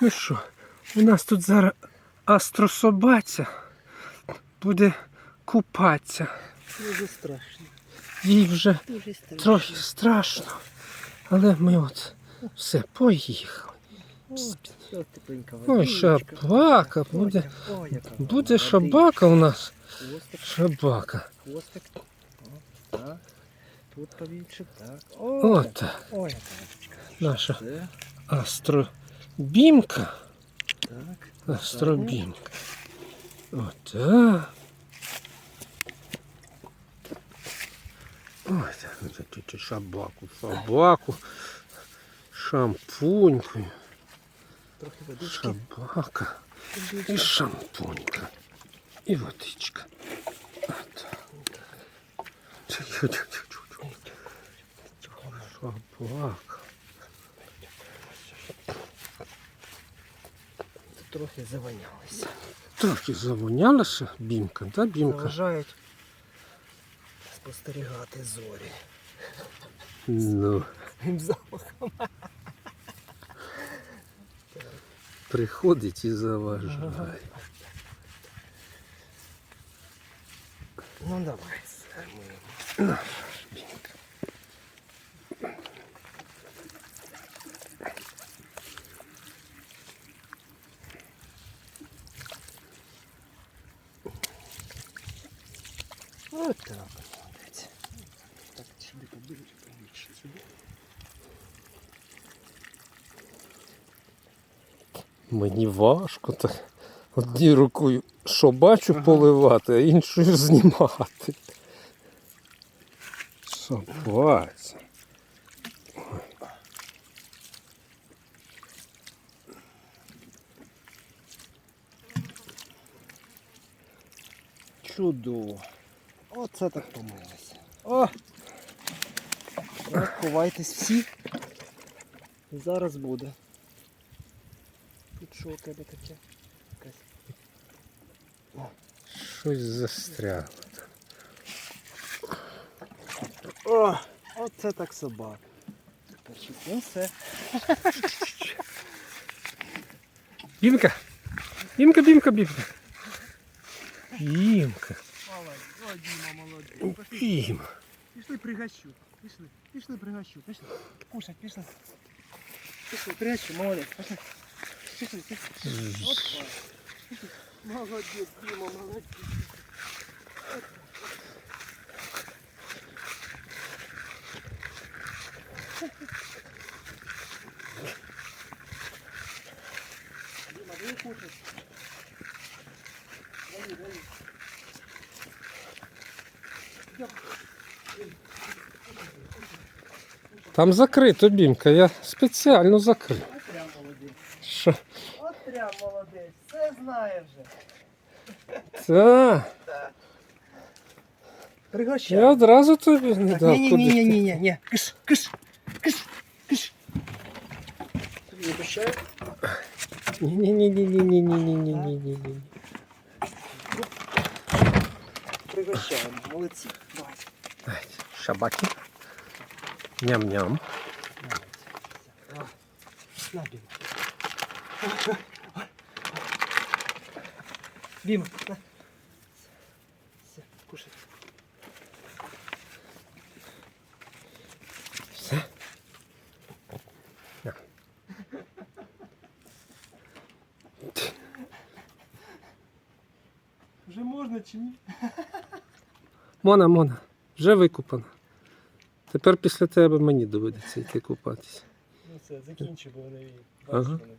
Ну що, у нас тут зараз астрособаця буде купатися. Дуже страшно. Їй вже Дуже страшно. трохи страшно. Але ми от все, поїхали. О, Ой, шабака, буде, буде шабака у нас. Хвостик, Шабака. Тут побільше, так. От так, Ой, наша Це, бімка. Так. Остробімка. Отак. Ось ну, тут собаку, собаку, шампуньку. собака и шампунька. и водичка. Шабака. Трохи завонялися. Трохи завонялася бімка, да, бімка? Заважають спостерігати зорі. Ну, Їм запахом. приходить і заважає. Ну давай. ми- От так, молодець. Так, сюди побільше сюди. Мені важко так. Однією рукою що бачу поливати, а іншою знімати. Собаця. Чудово. Оце так помилися. О! Ховайтесь всі. Зараз буде. Тут що у тебе таке? Якась. Щось застрягло. О! Оце так собака. Тепер Ну все. Бімка! Бімка, бімка, бімка. Бімка. Ой, Діма, молодець. Бімка. Пішли пригощу. Пішли, пішли пригощу. Пішли. Кушать, пішли. Пішли, пригощу, молодець. Пішли. Пішли, пішли. От так. Пішли. Молодець, Діма, молодець. Діма, ви кушать. Даю, даю. Там закрито, бімка, я спеціально закрив. От прям молодець. Що? От прям молодець. Все знає вже. Та, Пригощай. я одразу тобі не Так, дав. ні, ні, куди ні, ні, ти. ні, ні, ні. Киш, киш, киш, киш. Тобі Пригощаю. Ні, ні, ні, ні, ні, ні, ні, ні, ні, ні, ні, ні. Пригощаємо. Молодці. Давай. Ай, Шабаки. Ням-ням. На, Біма. Біма, на. Все, кушай. Все. На. Вже можна чи ні? Мона, Мона, вже викупана. Тепер після тебе мені доведеться йти купатися. Ну все, закінчу, бо вони Ага. бачиш, вони